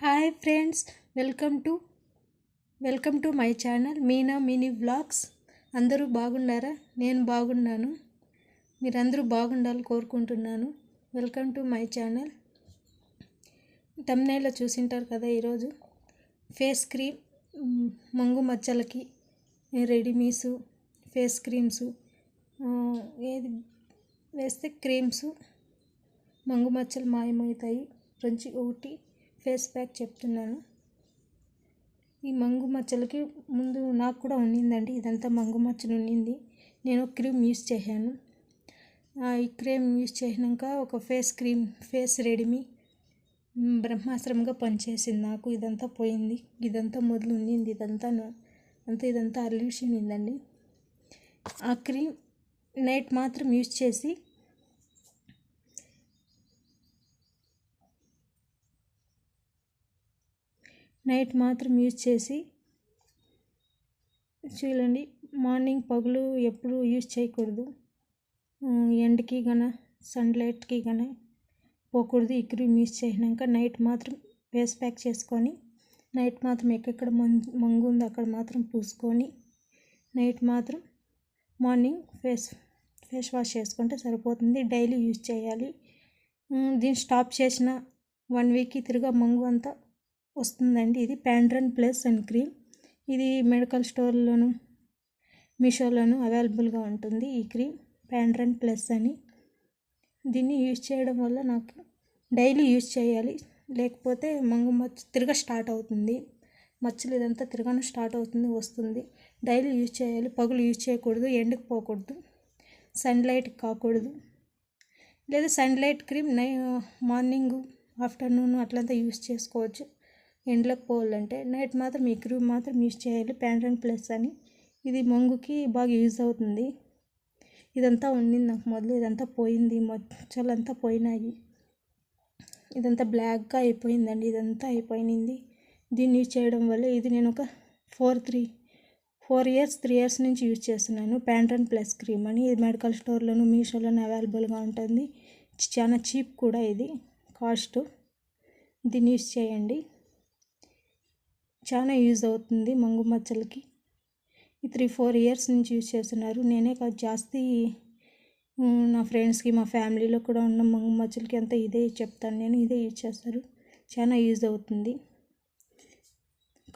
Hi friends welcome to welcome to my channel Meena mini vlogs. అందరూ బాగున్నారా? నేను బాగున్నాను. మీరందరూ బాగుండాలి కోరుకుంటున్నాను. Welcome to my channel. తమ్నేలో చూసింటారు కదా ఈరోజు. ఫేస్ క్రీమ్ మంగు మచ్చలకి రెడీమీసు ఫేస్ క్రీమ్స్ ఏది వేస్తే క్రీమ్స్ మంగు మచ్చలు మాయమవుతాయి. రుచి ఒకటి. ఫేస్ ప్యాక్ చెప్తున్నాను. ఈ మంగు మచ్చలకి ముందు నాకు కూడా ఉన్నిందండి. ఇదంతా మంగు మచ్చలు ఉన్నింది. నేను క్రీమ్ యూస్ చేశాను. ఆ, ఈ క్రీమ్ యూస్ చేసినాక ఒక ఫేస్ క్రీమ్ ఫేస్ రెడీమీ మ్, బ్రహ్మాస్త్రంగా పనిచేసింది నాకు. ఇదంతా పోయింది. ఇదంతా మొదలు ఉన్నింది. ఇదంతా అంతా ఇదంతా అల్యూషన్ ఉందండి ఆ క్రీమ్ నైట్ మాత్రం యూస్ చేసి నైట్ మాత్రం యూజ్ చేసి చూడండి మార్నింగ్ పగులు ఎప్పుడు యూజ్ చేయకూడదు. ఎండ్కి ఎండకి గన సన్లైట్కి కానీ పోకూడదు ఈ క్రీమ్ యూజ్ చేసినాక నైట్ మాత్రం ఫేస్ ప్యాక్ చేసుకొని నైట్ మాత్రం ఎక్కడెక్కడ మంగు మంగు ఉందో అక్కడ మాత్రం పూసుకొని నైట్ మాత్రం మార్నింగ్ ఫేస్ ఫేస్ వాష్ చేసుకుంటే సరిపోతుంది. డైలీ యూజ్ చేయాలి. దీన్ని స్టాప్ చేసిన వన్ వీక్కి తిరిగా మంగు అంతా వస్తుందండి. ఇది ప్యాండ్రన్ ప్లస్ అండ్ క్రీమ్ ఇది మెడికల్ స్టోర్లోను మీషోలోను అవైలబుల్గా ఉంటుంది ఈ క్రీమ్ ప్యాండ్రన్ ప్లస్ అని. దీన్ని యూజ్ చేయడం వల్ల నాకు డైలీ యూజ్ చేయాలి. లేకపోతే మంగు మచ్చ తిరగ స్టార్ట్ అవుతుంది. మచ్చలు ఇదంతా తిరగను స్టార్ట్ అవుతుంది వస్తుంది. డైలీ యూజ్ చేయాలి. పగులు యూజ్ చేయకూడదు ఎండకు పోకూడదు సన్లైట్ కాకూడదు. లేదా సన్లైట్ క్రీమ్ నై మార్నింగ్ ఆఫ్టర్నూన్ అట్లంతా యూజ్ చేసుకోవచ్చు. ఎండ్లకు పోవాలంటే నైట్ మాత్రం ఈ క్రీమ్ మాత్రం యూస్ చేయాలి. ప్యాంట్రన్ ప్లస్ అని. ఇది మొంగుకి బాగా యూజ్ అవుతుంది. ఇదంతా ఉండింది నాకు మొదలు. ఇదంతా పోయింది. మచ్చలంతా పోయినాయి. ఇదంతా బ్లాక్గా అయిపోయిందండి. ఇదంతా అయిపోయింది. దీన్ని యూజ్ చేయడం వల్ల ఇది నేను ఒక four three four years three years నుంచి యూజ్ చేస్తున్నాను. ప్యాంట్రన్ ప్లస్ క్రీమ్ అని. ఇది మెడికల్ స్టోర్లోను మీషోలోను అవైలబుల్గా ఉంటుంది. చాలా చీప్ కూడా ఇది. కాస్ట్. దీన్ని యూజ్ చేయండి. చాలా యూజ్ అవుతుంది మంగు మచ్చలకి. ఈ త్రీ ఫోర్ ఇయర్స్ నుంచి యూజ్ చేస్తున్నారు. నేనే కాదు జాస్తి నా ఫ్రెండ్స్కి మా ఫ్యామిలీలో కూడా ఉన్న మంగు మచ్చలకి అంతా ఇదే చెప్తాను. నేను ఇదే యూజ్ చేస్తారు. చాలా యూజ్ అవుతుంది.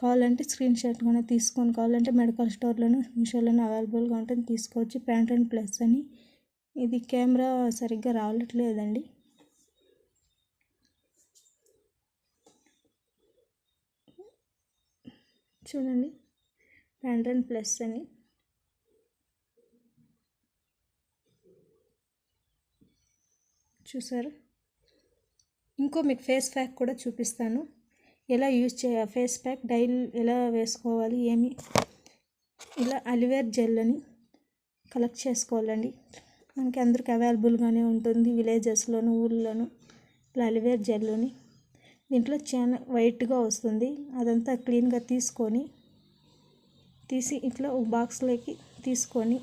కావాలంటే స్క్రీన్ షాట్ కూడా తీసుకొని కావాలంటే మెడికల్ స్టోర్లోనూ మీషోలోనూ అవైలబుల్గా ఉంటుంది తీసుకోవచ్చు. ప్యాంట్ అండ్ ప్లస్ అని. ఇది కెమెరా సరిగ్గా రావట్లేదండి. చూడండి. ప్యాంట్రన్ ప్లస్ అని. చూసారు? ఇంకో మీకు ఫేస్ ప్యాక్ కూడా చూపిస్తాను. ఎలా యూజ్ చేయ ఫేస్ ప్యాక్ డైల్ ఎలా వేసుకోవాలి ఏమి? ఇలా అలివేర్ జెల్ అని కలెక్ట్ చేసుకోవాలండి. మనకి అందరికి అవైలబుల్గానే ఉంటుంది విలేజెస్లోను ఊళ్ళోను ఇలా అలివేర్ జెల్ని దీంట్లో చాలా వైట్గా వస్తుంది. అదంతా క్లీన్గా తీసుకొని తీసి ఇట్లా ఒక బాక్స్లోకి తీసుకొని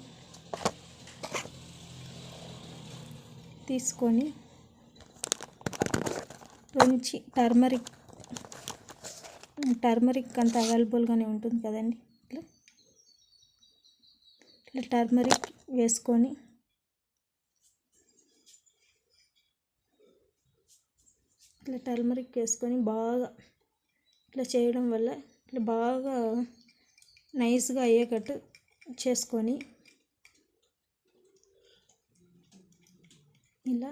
తీసుకొని మంచి టర్మరిక్ టర్మరిక్ అంత అవైలబుల్గానే ఉంటుంది కదండి. ఇట్లా ఇట్లా టర్మరిక్ వేసుకొని ఇట్లా టర్మరిక్ వేసుకొని బాగా ఇట్లా చేయడం వల్ల ఇట్లా బాగా నైస్గా అయ్యేటట్టు చేసుకొని ఇలా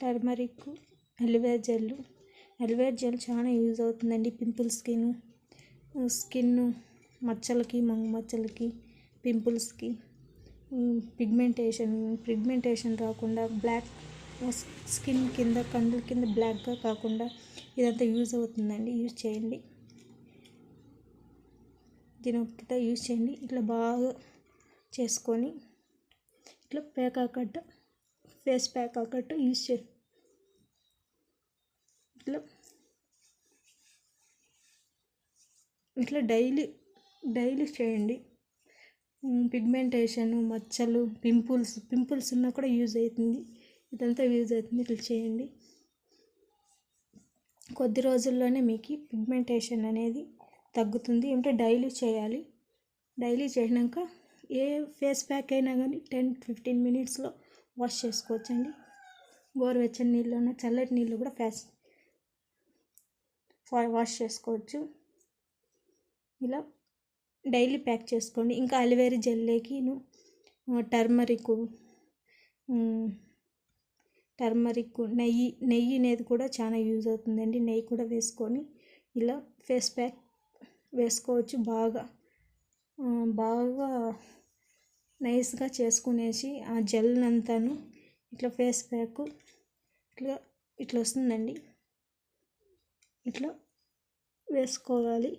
turmeric aloe vera gel aloe vera gel చాలా యూజ్ అవుతుందండి పింపుల్ స్కిన్. స్కిన్ మచ్చలకి మంగు మచ్చలకి పింపుల్స్కి. పిగ్మెంటేషన్ పిగ్మెంటేషన్ రాకుండా బ్లాక్ స్కిన్ కింద కండ్ల కింద బ్లాక్గా కాకుండా ఇదంతా యూజ్ అవుతుందండి. యూజ్ చేయండి. దీని ఒక్కటే యూజ్ చేయండి. ఇట్లా బాగా చేసుకొని ఇట్లా ప్యాక్ ఫేస్ ప్యాక్ ఆకట్ట యూజ్ చే ఇట్లా ఇట్లా డైలీ డైలీ చేయండి. పిగ్మెంటేషన్ మచ్చలు పింపుల్స్ పింపుల్స్ ఉన్నా కూడా యూజ్ అవుతుంది. ఇదంతా యూజ్ అవుతుంది. ఇట్లా చేయండి. కొద్ది రోజుల్లోనే మీకు పిగ్మెంటేషన్ అనేది తగ్గుతుంది. ఏమిటో డైలీ చేయాలి. డైలీ చేసినాక ఏ ఫేస్ ప్యాక్ అయినా కానీ టెన్ ఫిఫ్టీన్ మినిట్స్లో వాష్ చేసుకోవచ్చండి. గోరువెచ్చని నీళ్ళలోనే చల్లటి నీళ్ళు కూడా ఫేస్ వాష్ చేసుకోవచ్చు. ఇలా డైలీ ప్యాక్ చేసుకోండి. ఇంకా అలివేరి జెల్లేకి టర్మరిక్ టర్మరిక్ నెయ్యి నెయ్యి అనేది కూడా చాలా యూజ్ అవుతుందండి. నెయ్యి కూడా వేసుకొని ఇలా ఫేస్ ప్యాక్ వేసుకోవచ్చు. బాగా బాగా నైస్గా చేసుకునేసి ఆ జెల్ అంతాను ఇట్లా ఫేస్ ప్యాక్ ఇట్లా ఇట్లా వస్తుందండి. ఇట్లా వేసుకోవాలి.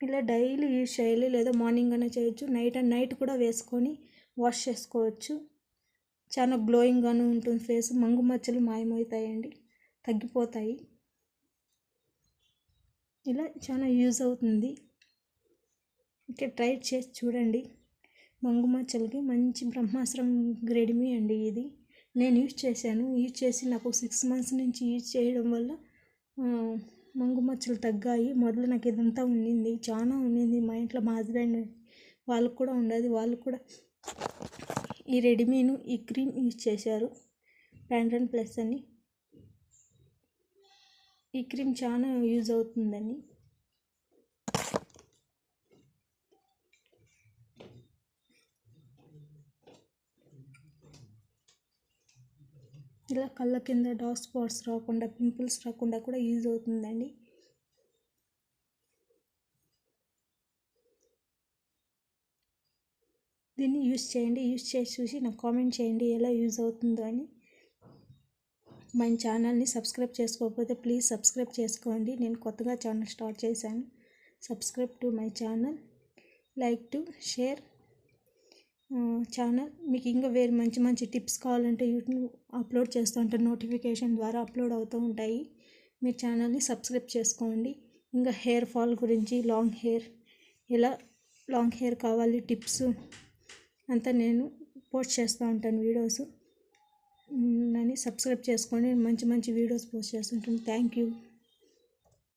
ఇలా డైలీ యూజ్ చేయాలి లేదా మార్నింగ్ అయినా చేయొచ్చు. నైట్ అండ్ నైట్ కూడా వేసుకొని వాష్ చేసుకోవచ్చు. చాలా గ్లోయింగ్గాను ఉంటుంది ఫేస్ మంగు మచ్చలు మాయమవుతాయండి. తగ్గిపోతాయి. ఇలా చాలా యూజ్ అవుతుంది. ఇంకా ట్రై చేసి చూడండి. మంగు మచ్చలకి మంచి బ్రహ్మాస్త్రం గ్రెడిమీ అండి ఇది. నేను యూజ్ చేశాను. యూజ్ చేసి నాకు సిక్స్ మంత్స్ నుంచి యూజ్ చేయడం వల్ల మంగు మచ్చలు తగ్గాయి. మొదలు నాకు ఇదంతా ఉండింది. చాలా ఉండింది. మా ఇంట్లో మా హస్బెండ్ వాళ్ళకు కూడా ఉండదు. వాళ్ళు కూడా ఈ రెడీమీను ఈ క్రీమ్ యూజ్ చేశారు. ప్యాండ్రన్ ప్లస్ అని. ఈ క్రీమ్ చాలా యూజ్ అవుతుందని. ఇలా కళ్ళ కింద డార్క్ స్పాట్స్ రాకుండా పింపుల్స్ రాకుండా కూడా యూజ్ అవుతుందండి. దీన్ని యూస్ చేయండి యూస్ చేసి చూసి నాకు కామెంట్ చేయండి ఎలా యూజ్ అవుతుందో అని. మన ఛానల్ని సబ్స్క్రైబ్ చేసుకోకపోతే ప్లీజ్ సబ్స్క్రైబ్ చేసుకోండి. నేను కొత్తగా ఛానల్ స్టార్ట్ చేశాను. Subscribe to my channel like to share. Channel మీకు ఇంకా వేరే మంచి మంచి టిప్స్ కావాలంటే యూట్యూబ్ అప్లోడ్ చేస్తూ ఉంటాను నోటిఫికేషన్ ద్వారా అప్లోడ్ అవుతూ ఉంటాయి. మీరు ఛానల్ని సబ్స్క్రైబ్ చేసుకోండి. ఇంకా హెయిర్ ఫాల్ గురించి లాంగ్ హెయిర్ ఎలా లాంగ్ హెయిర్ కావాలి టిప్స్ అంతా నేను పోస్ట్ చేస్తూ ఉంటాను వీడియోస్. అని సబ్స్క్రైబ్ చేసుకోండి. మంచి మంచి వీడియోస్ పోస్ట్ చేస్తుంటాను. Thank you.